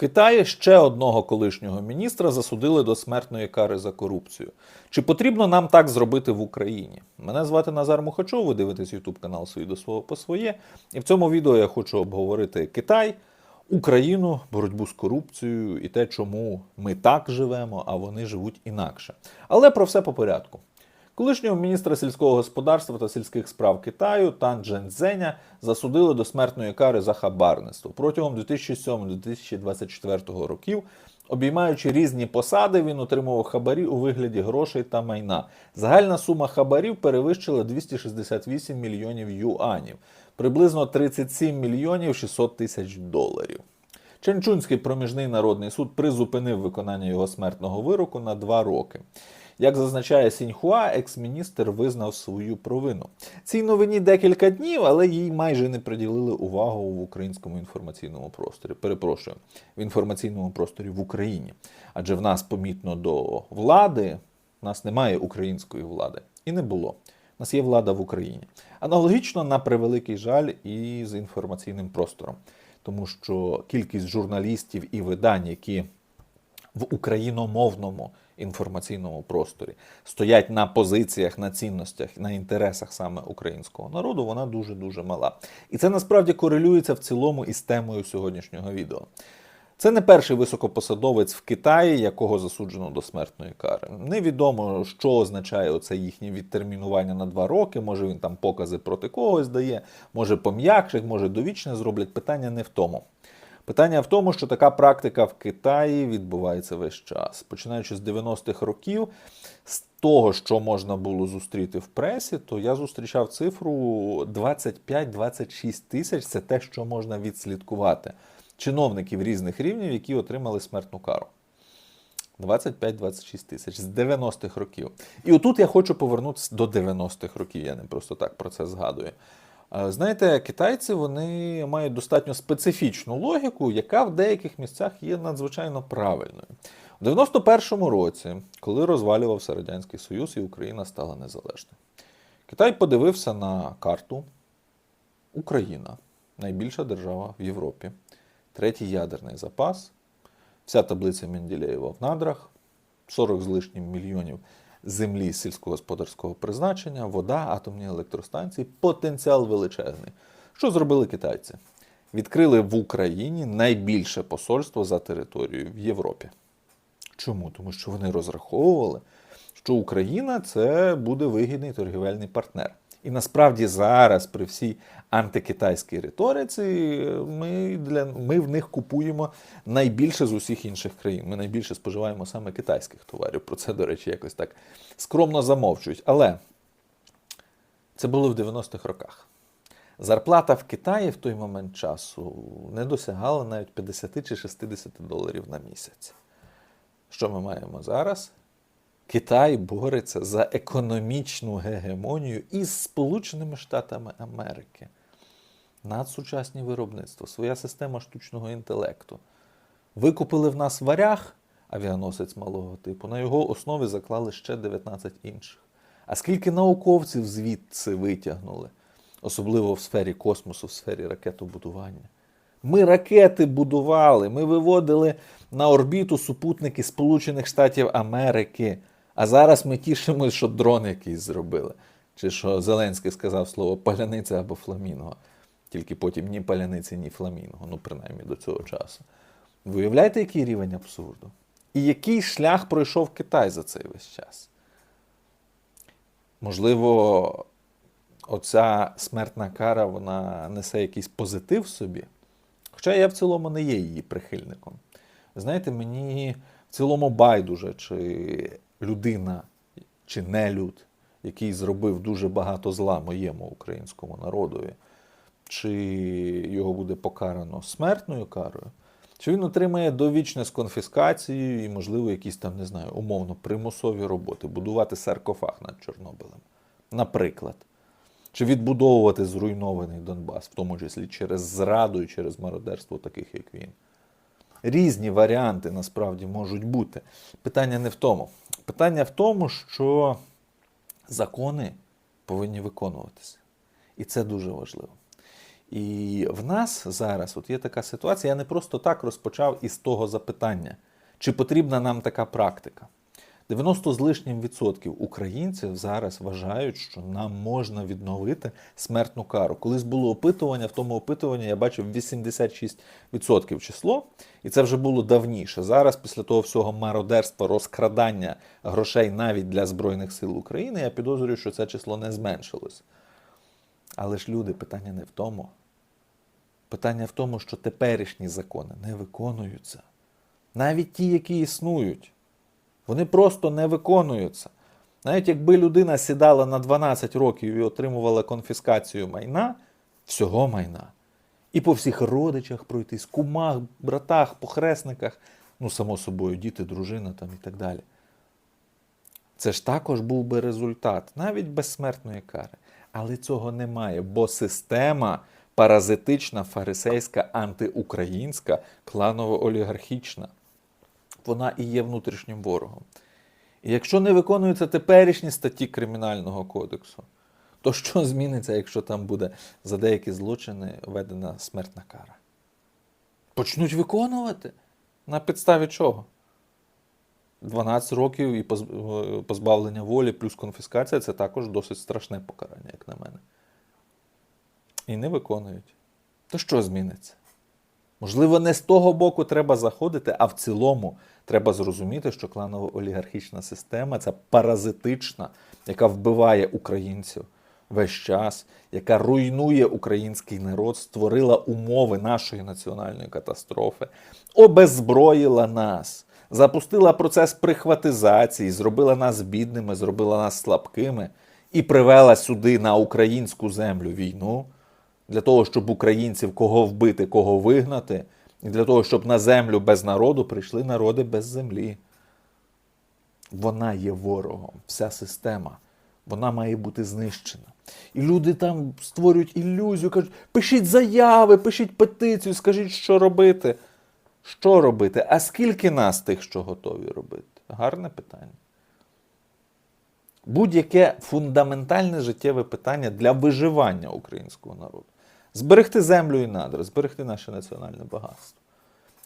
Китаї ще одного колишнього міністра засудили до смертної кари за корупцію. Чи потрібно нам так зробити в Україні? Мене звати Назар Мухачов, ви дивитесь YouTube канал «Свій до свого по своє. І в цьому відео я хочу обговорити Китай, Україну, боротьбу з корупцією і те, чому ми так живемо, а вони живуть інакше. Але про все по порядку. Колишнього міністра сільського господарства та сільських справ Китаю Тан Дженцзеня засудили до смертної кари за хабарництво. Протягом 2007-2024 років, обіймаючи різні посади, він отримував хабарі у вигляді грошей та майна. Загальна сума хабарів перевищила 268 мільйонів юанів, приблизно 37 мільйонів 600 тисяч доларів. Ченчунський проміжний народний суд призупинив виконання його смертного вироку на два роки. Як зазначає Сіньхуа, екс-міністр визнав свою провину. Цій новині декілька днів, але їй майже не приділили увагу в українському інформаційному просторі. Перепрошую, в інформаційному просторі в Україні. Адже в нас помітно до влади, в нас немає української влади. І не було. У нас є влада в Україні. Аналогічно, на превеликий жаль, і з інформаційним простором. Тому що кількість журналістів і видань, які в україномовному інформаційному просторі стоять на позиціях, на цінностях, на інтересах саме українського народу, вона дуже дуже мала. І це насправді корелюється в цілому із темою сьогоднішнього відео. Це не перший високопосадовець в Китаї, якого засуджено до смертної кари. Невідомо, що означає оце їхнє відтермінування на два роки. Може він там покази проти когось дає, може пом'якшить, може довічне зроблять. Питання не в тому. Питання в тому, що така практика в Китаї відбувається весь час. Починаючи з 90-х років, з того, що можна було зустріти в пресі, то я зустрічав цифру 25-26 тисяч. Це те, що можна відслідкувати. Чиновників різних рівнів, які отримали смертну кару. 25-26 тисяч з 90-х років. І отут я хочу повернутися до 90-х років. Я не просто так про це згадую. Знаєте, китайці вони мають достатньо специфічну логіку, яка в деяких місцях є надзвичайно правильною. У 91-му році, коли розвалювався Радянський Союз і Україна стала незалежною, Китай подивився на карту Україна, найбільша держава в Європі, третій ядерний запас, вся таблиця Менделєєва в надрах, 40 з лишнім мільйонів землі сільськогосподарського призначення, вода, атомні електростанції, потенціал величезний. Що зробили китайці? Відкрили в Україні найбільше посольство за територією в Європі. Чому? Тому що вони розраховували, що Україна це буде вигідний торгівельний партнер. І насправді зараз, при всій антикитайській риториці, ми, для, ми в них купуємо найбільше з усіх інших країн. Ми найбільше споживаємо саме китайських товарів. Про це, до речі, якось так скромно замовчують. Але це було в 90-х роках. Зарплата в Китаї в той момент часу не досягала навіть 50 чи 60 доларів на місяць. Що ми маємо зараз? Китай бореться за економічну гегемонію із Сполученими Штатами Америки. Надсучасні виробництво, своя система штучного інтелекту. Викупили в нас варяг, авіаносець малого типу, на його основі заклали ще 19 інших. А скільки науковців звідси витягнули, особливо в сфері космосу, в сфері ракетобудування. Ми ракети будували, ми виводили на орбіту супутники Сполучених Штатів Америки. А зараз ми тішимось, що дрон якийсь зробили. Чи що Зеленський сказав слово паляниця або фламінго. Тільки потім ні паляниці, ні фламінго, ну принаймні до цього часу. Ви уявляєте, який рівень абсурду? І який шлях пройшов Китай за цей весь час? Можливо, оця смертна кара вона несе якийсь позитив собі. Хоча я в цілому не є її прихильником. Знаєте, мені в цілому байдуже, чи людина, чи не люд, який зробив дуже багато зла моєму українському народові, чи його буде покарано смертною карою, чи він отримає довічне з конфіскацією і, можливо, якісь там, не знаю, умовно примусові роботи, будувати саркофаг над Чорнобилем. Наприклад. Чи відбудовувати зруйнований Донбас, в тому числі через зраду і через мародерство таких, як він. Різні варіанти насправді можуть бути. Питання не в тому. Питання в тому, що закони повинні виконуватися. І це дуже важливо. І в нас зараз от є така ситуація. Я не просто так розпочав із того запитання, чи потрібна нам така практика. 90 з лишнім відсотків українців зараз вважають, що нам можна відновити смертну кару. Колись було опитування, в тому опитуванні я бачив 86% число, і це вже було давніше. Зараз, після того всього мародерства, розкрадання грошей навіть для Збройних сил України, я підозрюю, що це число не зменшилось. Але ж люди, питання не в тому. Питання в тому, що теперішні закони не виконуються. Навіть ті, які існують. Вони просто не виконуються. Навіть якби людина сідала на 12 років і отримувала конфіскацію майна, всього майна, і по всіх родичах пройтись, кумах, братах, похресниках, ну, само собою, діти, дружина там і так далі. Це ж також був би результат, навіть безсмертної кари. Але цього немає, бо система паразитична, фарисейська, антиукраїнська, кланово-олігархічна вона і є внутрішнім ворогом. І якщо не виконуються теперішні статті Кримінального кодексу, то що зміниться, якщо там буде за деякі злочини введена смертна кара? Почнуть виконувати? На підставі чого? 12 років і е, позбавлення волі плюс конфіскація це також досить страшне покарання, як на мене. І не виконують. То що зміниться? Можливо, не з того боку треба заходити, а в цілому треба зрозуміти, що кланово-олігархічна система це паразитична, яка вбиває українців весь час, яка руйнує український народ, створила умови нашої національної катастрофи, обеззброїла нас, запустила процес прихватизації, зробила нас бідними, зробила нас слабкими і привела сюди на українську землю війну для того, щоб українців кого вбити, кого вигнати, і для того, щоб на землю без народу прийшли народи без землі. Вона є ворогом, вся система. Вона має бути знищена. І люди там створюють ілюзію, кажуть, пишіть заяви, пишіть петицію, скажіть, що робити. Що робити? А скільки нас тих, що готові робити? Гарне питання. Будь-яке фундаментальне життєве питання для виживання українського народу. Зберегти землю і надра, зберегти наше національне багатство.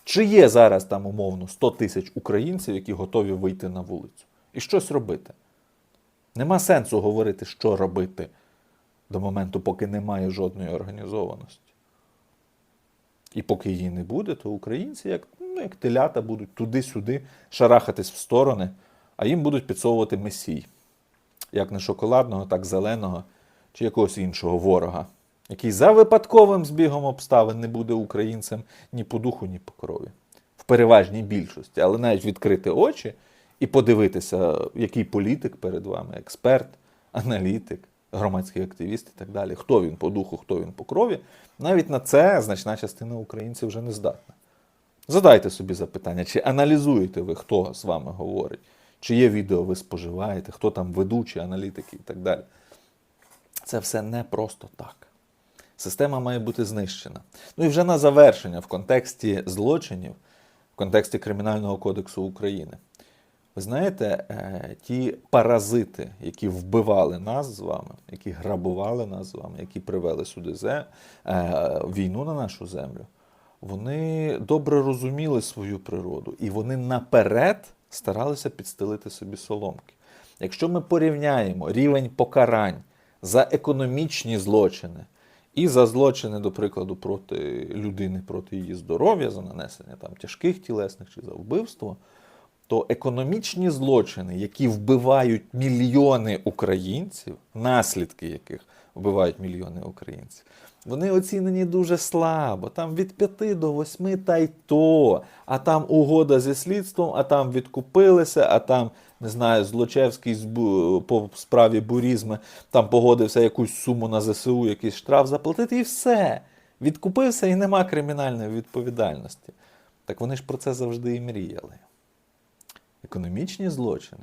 Чи є зараз там умовно 100 тисяч українців, які готові вийти на вулицю і щось робити? Нема сенсу говорити, що робити до моменту, поки немає жодної організованості. І поки її не буде, то українці, як, ну, як телята, будуть туди-сюди шарахатись в сторони, а їм будуть підсовувати месій. Як не шоколадного, так зеленого чи якогось іншого ворога, який за випадковим збігом обставин не буде українцем ні по духу, ні по крові. В переважній більшості, але навіть відкрити очі і подивитися, який політик перед вами, експерт, аналітик, громадський активіст і так далі. Хто він по духу, хто він по крові. Навіть на це значна частина українців вже не здатна. Задайте собі запитання, чи аналізуєте ви, хто з вами говорить, чи є відео ви споживаєте, хто там ведучі, аналітики і так далі. Це все не просто так. Система має бути знищена. Ну і вже на завершення в контексті злочинів, в контексті Кримінального кодексу України. Ви знаєте, е, ті паразити, які вбивали нас з вами, які грабували нас з вами, які привели сюди зе- е, війну на нашу землю, вони добре розуміли свою природу і вони наперед старалися підстелити собі соломки. Якщо ми порівняємо рівень покарань за економічні злочини і за злочини, до прикладу, проти людини, проти її здоров'я, за нанесення там тяжких тілесних чи за вбивство, то економічні злочини, які вбивають мільйони українців, наслідки яких вбивають мільйони українців, вони оцінені дуже слабо. Там від 5 до 8 та й то. А там угода зі слідством, а там відкупилися, а там, не знаю, Злочевський по справі бурізми там погодився якусь суму на ЗСУ, якийсь штраф заплатити, і все. Відкупився і нема кримінальної відповідальності. Так вони ж про це завжди і мріяли. Економічні злочини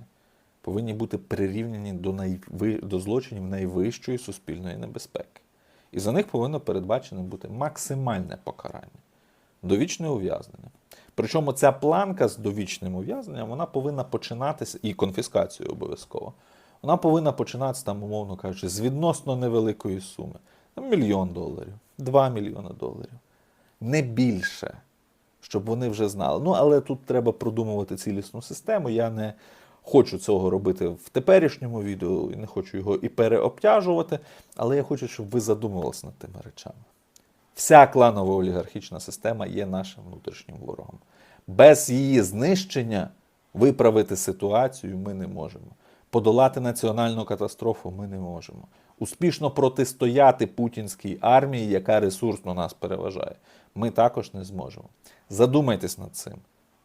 повинні бути прирівняні до, найви... до злочинів найвищої суспільної небезпеки. І за них повинно передбачено бути максимальне покарання довічне ув'язнення. Причому ця планка з довічним ув'язненням вона повинна починатися, і конфіскацією обов'язково. Вона повинна починатися, там, умовно кажучи, з відносно невеликої суми. Мільйон доларів, 2 мільйони доларів. Не більше, щоб вони вже знали. Ну, але тут треба продумувати цілісну систему. Я не хочу цього робити в теперішньому відео і не хочу його і переобтяжувати, але я хочу, щоб ви задумувалися над тими речами. Вся кланова олігархічна система є нашим внутрішнім ворогом. Без її знищення виправити ситуацію ми не можемо. Подолати національну катастрофу ми не можемо. Успішно протистояти путінській армії, яка ресурсно нас переважає, ми також не зможемо. Задумайтесь над цим.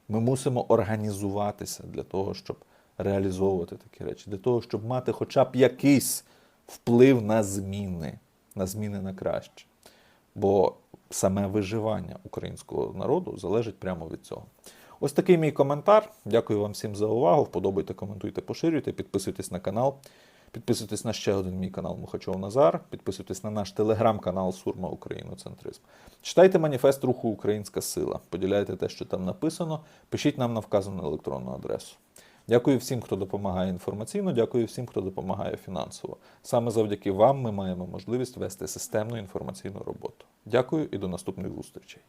Ми мусимо організуватися для того, щоб реалізовувати такі речі, для того, щоб мати хоча б якийсь вплив на зміни, на зміни на краще. Бо саме виживання українського народу залежить прямо від цього. Ось такий мій коментар. Дякую вам всім за увагу. Вподобайте, коментуйте, поширюйте, підписуйтесь на канал. Підписуйтесь на ще один мій канал Мухачов Назар. Підписуйтесь на наш телеграм-канал Сурма Україноцентризм. Читайте маніфест руху Українська сила. Поділяйте те, що там написано. Пишіть нам на вказану електронну адресу. Дякую всім, хто допомагає інформаційно. Дякую всім, хто допомагає фінансово. Саме завдяки вам ми маємо можливість вести системну інформаційну роботу. Дякую і до наступних зустрічей.